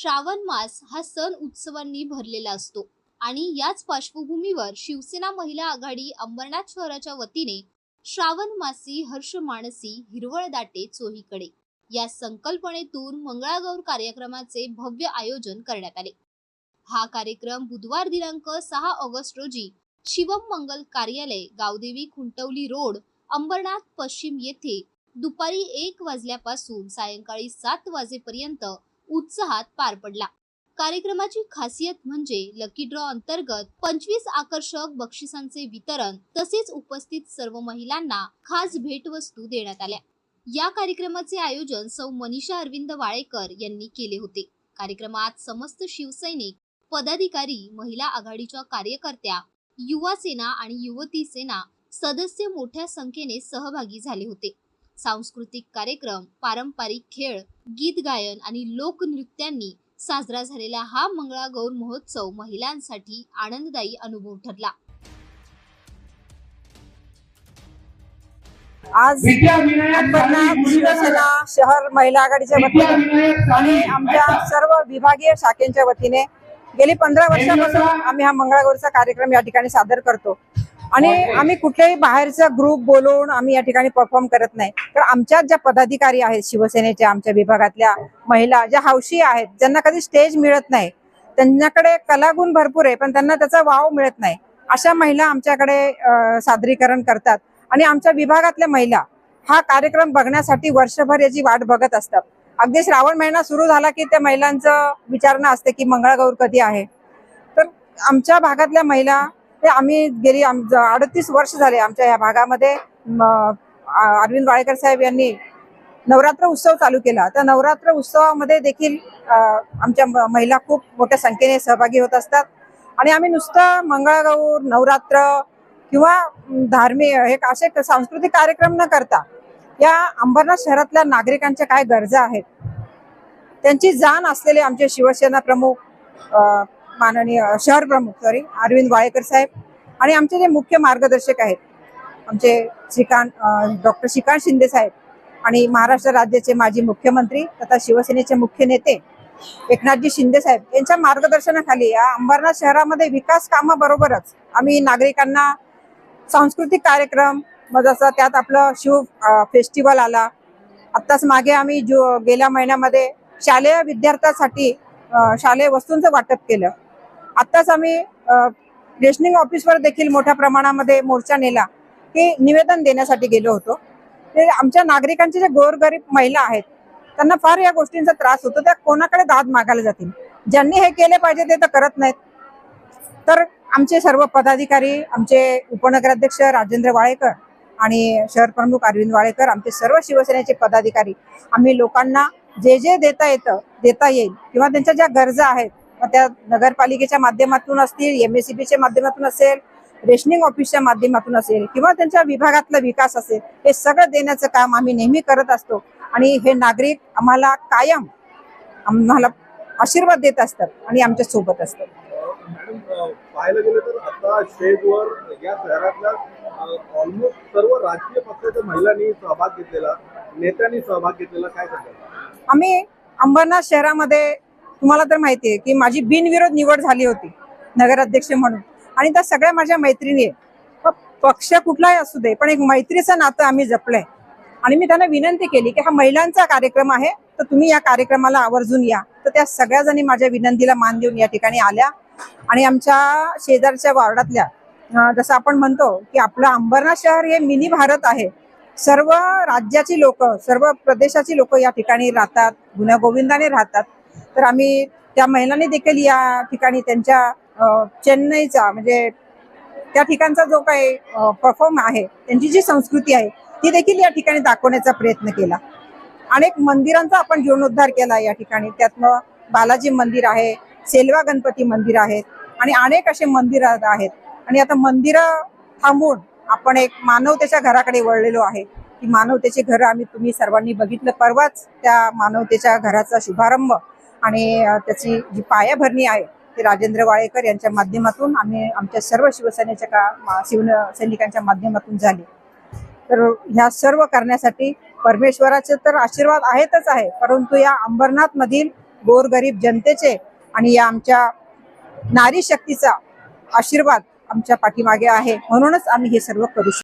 श्रावण मास हा सण उत्सवांनी भरलेला असतो. आणि याच पार्श्वभूमीवर शिवसेना महिला आघाडी अंबरनाथ शहराच्या वतीने श्रावण मासी हर्ष मानसी हिरवळ दाटे चोहीकडे या संकल्पनेतून मंगळागौर कार्यक्रमाचे भव्य आयोजन करण्यात आले. हा कार्यक्रम बुधवार दिनांक सहा ऑगस्ट रोजी शिवम मंगल कार्यालय गावदेवी खुंटवली रोड अंबरनाथ पश्चिम येथे दुपारी एक वाजल्यापासून सायंकाळी सात वाजेपर्यंत उत्साहात पार पडला. कार्यक्रमाची खासियत म्हणजे लकी ड्रॉ अंतर्गत पंचवीस आकर्षक बक्षिसांचे वितरण तसेच उपस्थित सर्व महिलांना खास भेटवस्तू देण्यात आल्या. या कार्यक्रमाचे आयोजन सौ मनीषा अरविंद वाळेकर यांनी केले होते. कार्यक्रमात समस्त शिवसैनिक पदाधिकारी महिला आघाडीच्या कार्यकर्त्या युवा सेना आणि युवती सेना सदस्य मोठ्या संख्येने सहभागी झाले होते. सांस्कृतिक कार्यक्रम पारंपरिक खेळ गीत गायन आणि लोकनृत्यांनी साजरा झालेला हा मंगळागौर महोत्सव महिलांसाठी आनंददायी अनुभव ठरला. आज शिवसेना शहर महिला आघाडीच्या वतीने आणि आमच्या सर्व विभागीय शाखेच्या वतीने गेली पंधरा वर्षापासून आम्ही हा मंगळागौरचा कार्यक्रम या ठिकाणी सादर करतो. आणि आम्ही कुठल्याही बाहेरचा ग्रुप बोलवून आम्ही या ठिकाणी परफॉर्म करत नाही. तर आमच्यात ज्या पदाधिकारी आहेत शिवसेनेच्या आमच्या विभागातल्या महिला ज्या हौशी आहेत ज्यांना कधी स्टेज मिळत नाही त्यांच्याकडे कलागुण भरपूर आहे पण त्यांना त्याचा वाव मिळत नाही. अशा महिला आमच्याकडे सादरीकरण करतात. आणि आमच्या विभागातल्या महिला हा कार्यक्रम बघण्यासाठी वर्षभर याची वाट बघत असतात. अगदी श्रावण महिना सुरू झाला की त्या महिलांचं विचारणं असते की मंगळागौर कधी आहे? तर आमच्या भागातल्या महिला ते आम्ही गेली अडतीस वर्ष झाले आमच्या या भागामध्ये. अरविंद वाळेकर साहेब यांनी नवरात्र उत्सव चालू केला. तर नवरात्र उत्सवामध्ये देखील आमच्या महिला खूप मोठ्या संख्येने सहभागी होत असतात. आणि आम्ही नुसतं मंगळागौर नवरात्र किंवा धार्मिक हे असे सांस्कृतिक कार्यक्रम न करता या अंबरनाथ शहरातल्या नागरिकांच्या काय गरजा आहेत? त्यांची जाण असलेले आमचे शिवसेना प्रमुख अ, माननीय शहर प्रमुख सॉरी अरविंद वाळेकर साहेब आणि आमचे जे मुख्य मार्गदर्शक आहेत आमचे श्रीकांत डॉक्टर श्रीकांत शिंदे साहेब आणि महाराष्ट्र राज्याचे माजी मुख्यमंत्री तथा शिवसेनेचे मुख्य नेते एकनाथजी शिंदे साहेब यांच्या मार्गदर्शनाखाली या अंबरनाथ शहरामध्ये विकास कामाबरोबरच आम्ही नागरिकांना सांस्कृतिक कार्यक्रम मग जसं त्यात आपलं शिव फेस्टिवल आला. आत्ताच मागे आम्ही जो गेल्या महिन्यामध्ये शालेय विद्यार्थ्यांसाठी शालेय वस्तूंचं वाटप केलं. आत्ताच आम्ही रेशनिंग ऑफिसवर देखील मोठ्या प्रमाणामध्ये मोर्चा नेला की निवेदन देण्यासाठी गेलो होतो. ते आमच्या नागरिकांचे जे गोरगरीब महिला आहेत त्यांना फार या गोष्टींचा त्रास होतो त्या कोणाकडे दाद मागायला जातील? ज्यांनी हे केले पाहिजे ते तर करत नाहीत. तर आमचे सर्व पदाधिकारी आमचे उपनगराध्यक्ष राजेंद्र वाळेकर आणि शहर प्रमुख अरविंद वाळेकर आमचे सर्व शिवसेनेचे पदाधिकारी आम्ही लोकांना जे जे देता येतं देता येईल. किंवा त्यांच्या ज्या गरजा आहेत मग त्या नगरपालिकेच्या माध्यमातून असतील एम एस च्या माध्यमातून असेल रेशनिंग ऑफिसच्या माध्यमातून असेल किंवा त्यांच्या विभागातला विकास असेल हे सगळं देण्याचं काम आम्ही नेहमी करत असतो. आणि हे नागरिक आम्हाला कायम आम्हाला आशीर्वाद देत असतात आणि आमच्यासोबत असतात. पाहायला गेलं तर आता स्टेजवर या शहरातल्या ऑलमोस्ट सर्व राजकीय पक्षाच्या महिलांनी सहभाग घेतलेला नेत्यांनी सहभाग घेतलेला काय सांगाल? आम्ही अंबरनाथ शहरामध्ये तुम्हाला तर माहिती आहे की माझी बिनविरोध निवड झाली होती नगराध्यक्ष म्हणून. आणि त्या सगळ्या माझ्या मैत्रिणी आहे. पक्ष कुठलाही असू दे पण एक मैत्रीचं नातं आम्ही जपलंय. आणि मी त्यांना विनंती केली की हा महिलांचा कार्यक्रम आहे तर तुम्ही या कार्यक्रमाला आवर्जून या. तर त्या सगळ्या जणी माझ्या विनंतीला मान देऊन या ठिकाणी आल्या. आणि आमच्या शेजारच्या वार्डातल्या जसं आपण म्हणतो की आपलं अंबरनाथ शहर हे मिनी भारत आहे. सर्व राज्याची लोक सर्व प्रदेशाची लोक या ठिकाणी राहतात गुण्यागोविंदाने राहतात. तर आम्ही त्या महिलांनी देखील या ठिकाणी त्यांच्या चेन्नईचा म्हणजे त्या ठिकाणचा जो काही परफॉर्म आहे त्यांची जी संस्कृती आहे ती देखील या ठिकाणी दाखवण्याचा प्रयत्न केला. अनेक मंदिरांचा आपण जीर्णोद्धार केला या ठिकाणी. त्यातनं बालाजी मंदिर आहे सेलवा गणपती मंदिर आहेत आणि अनेक असे मंदिर आहेत. आणि आता मंदिरं थांबून आपण एक मानवतेच्या घराकडे वळलेलो आहे. की मानवतेचे घर आम्ही तुम्ही सर्वांनी बघितलं. परवाच त्या मानवतेच्या घराचा शुभारंभ आणि त्याची जी पायाभरणी आहे ती राजेंद्र वाळेकर यांच्या माध्यमातून आम्ही आमच्या सर्व शिवसेनेच्या का शिवसैनिकांच्या माध्यमातून झाली. तर ह्या सर्व करण्यासाठी परमेश्वराचे तर आशीर्वाद आहेतच आहे. परंतु या अंबरनाथमधील गोरगरीब जनतेचे आणि या आमच्या नारी शक्तीचा आशीर्वाद आमच्या पाठीमागे आहे. म्हणूनच आम्ही हे सर्व करू शकतो.